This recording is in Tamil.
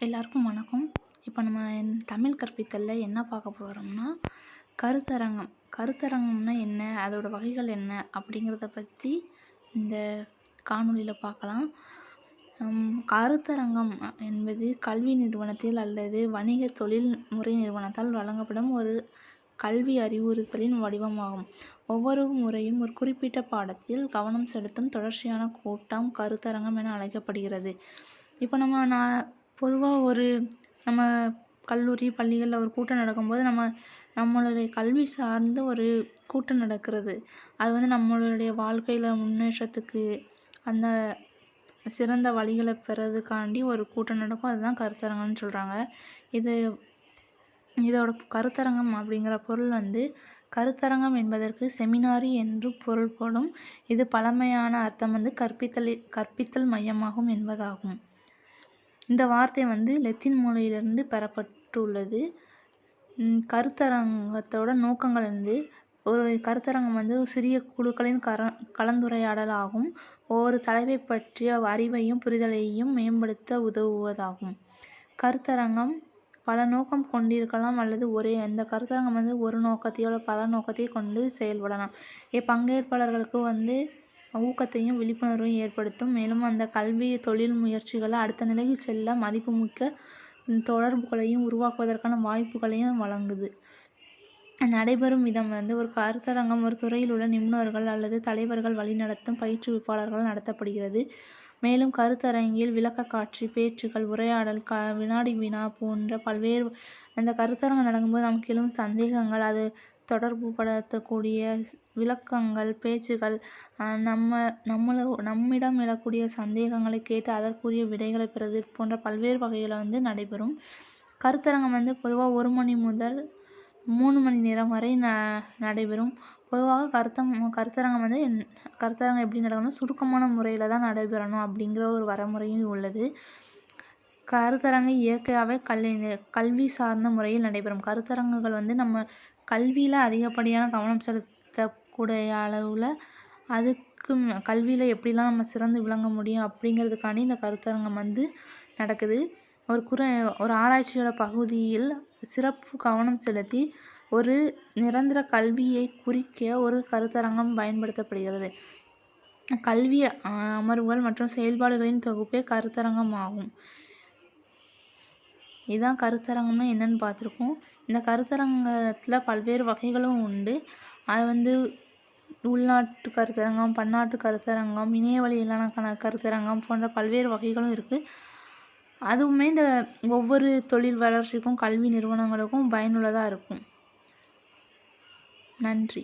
எல்லாருக்கும் வணக்கம். இப்போ நம்ம தமிழ் கற்பித்தலில் என்ன பார்க்க போகிறோம்னா கருத்தரங்கம். கருத்தரங்கம்னா என்ன? அதோடய வகைகள் என்ன? அப்படிங்கிறத பற்றி இந்த காணொலியில் பார்க்கலாம். கருத்தரங்கம் என்பது கல்வி நிறுவனத்தில் அல்லது வணிக தொழில் முறை நிறுவனத்தால் வழங்கப்படும் ஒரு கல்வி அறிவுறுத்தலின் வடிவமாகும். ஒவ்வொரு முறையும் ஒரு குறிப்பிட்ட பாடத்தில் கவனம் செலுத்தும் தொடர்ச்சியான கூட்டம் கருத்தரங்கம் என அழைக்கப்படுகிறது. இப்போ நம்ம நான் பொதுவாக ஒரு நம்ம கல்லூரி பள்ளிகளில் ஒரு கூட்டம் நடக்கும்போது நம்ம நம்மளுடைய கல்வி சார்ந்த ஒரு கூட்டம் நடக்கிறது. அது வந்து நம்மளுடைய வாழ்க்கையில் முன்னேற்றத்துக்கு அந்த சிறந்த வழிகளை பெறதுக்காண்டி ஒரு கூட்டம் நடக்கும். அதுதான் கருத்தரங்கம்னு சொல்கிறாங்க இது இதோட கருத்தரங்கம் அப்படிங்கிற பொருள் வந்து கருத்தரங்கம் என்பதற்கு செமினாரி என்று பொருள்படும். இது பழமையான அர்த்தம் வந்து கற்பித்தலில் கற்பித்தல் மையமாகும் என்பதாகும். இந்த வார்த்தை வந்து லத்தீன் மொழியிலிருந்து பெறப்பட்டுள்ளது. கருத்தரங்கத்தோட நோக்கங்கள் வந்து ஒரு கருத்தரங்கம் வந்து சிறிய குழுக்களின் கர கலந்துரையாடல் ஆகும். ஒவ்வொரு தலைவை பற்றிய அறிவையும் புரிதலையும் மேம்படுத்த உதவுவதாகும். கருத்தரங்கம் பல நோக்கம் கொண்டிருக்கலாம் அல்லது ஒரே இந்த கருத்தரங்கம் வந்து ஒரு நோக்கத்தையோட பல நோக்கத்தையும் கொண்டு செயல்படலாம். இப்பங்கேற்பாளர்களுக்கு வந்து ஊக்கத்தையும் விழிப்புணர்வையும் ஏற்படுத்தும். மேலும் அந்த கல்வி தொழில் முயற்சிகளை அடுத்த நிலைக்கு செல்ல மதிப்புமிக்க தொடர்புகளையும் உருவாக்குவதற்கான வாய்ப்புகளையும் வழங்குது. நடைபெறும் விதம் வந்து ஒரு கருத்தரங்கம் ஒரு துறையில் உள்ள நிபுணர்கள் அல்லது தலைவர்கள் வழிநடத்தும் பயிற்றுவிப்பாளர்கள் நடத்தப்படுகிறது. மேலும் கருத்தரங்கில் விளக்கக்காட்சி பேச்சுகள் உரையாடல் க வினாடி வினா போன்ற பல்வேறு அந்த கருத்தரங்கம் நடக்கும்போது நமக்கு எழும் சந்தேகங்கள் அது தொடர்புபடுத்தக்கூடிய விளக்கங்கள் பேச்சுகள் நம்ம நம்மளை நம்மிடம் எழக்கூடிய சந்தேகங்களை கேட்டு அதற்குரிய விடைகளை பெறுவது போன்ற பல்வேறு வகைகளில் வந்து நடைபெறும். கருத்தரங்கம் வந்து பொதுவாக ஒரு மணி முதல் மூணு மணி நேரம் வரை ந நடைபெறும். பொதுவாக கருத்தம் கருத்தரங்கம் வந்து கருத்தரங்கம் எப்படி நடக்கணும் சுருக்கமான முறையில் தான் நடைபெறணும் அப்படிங்கிற ஒரு வரமுறையும் உள்ளது. கருத்தரங்கு இயற்கையாகவே கல்வி கல்வி சார்ந்த முறையில் நடைபெறும். கருத்தரங்குகள் வந்து நம்ம கல்வியில் அதிகப்படியான கவனம் செலுத்தக்கூடிய அளவில் அதுக்கு கல்வியில் எப்படிலாம் நம்ம சிறந்து விளங்க முடியும் அப்படிங்கிறதுக்காண்டி இந்த கருத்தரங்கம் வந்து நடக்குது. ஒரு குறை ஒரு ஆராய்ச்சியோட பகுதியில் சிறப்பு கவனம் செலுத்தி ஒரு நிரந்தர கல்வியை குறிக்க ஒரு கருத்தரங்கம் பயன்படுத்தப்படுகிறது. கல்வி அமர்வுகள் மற்றும் செயல்பாடுகளின் தொகுப்பே கருத்தரங்கம் ஆகும். இதுதான் கருத்தரங்கம்னா என்னன்னு பார்த்துருக்கோம். இந்த கருத்தரங்கத்தில் பல்வேறு வகைகளும் உண்டு. அது வந்து உள்நாட்டு கருத்தரங்கம் பன்னாட்டு கருத்தரங்கம் இணைய வழியிலான கருத்தரங்கம் போன்ற பல்வேறு வகைகளும் இருக்குது அதுவுமே இந்த ஒவ்வொரு தொழில் வளர்ச்சிக்கும் கல்வி நிறுவனங்களுக்கும் பயனுள்ளதாக இருக்கும். நன்றி.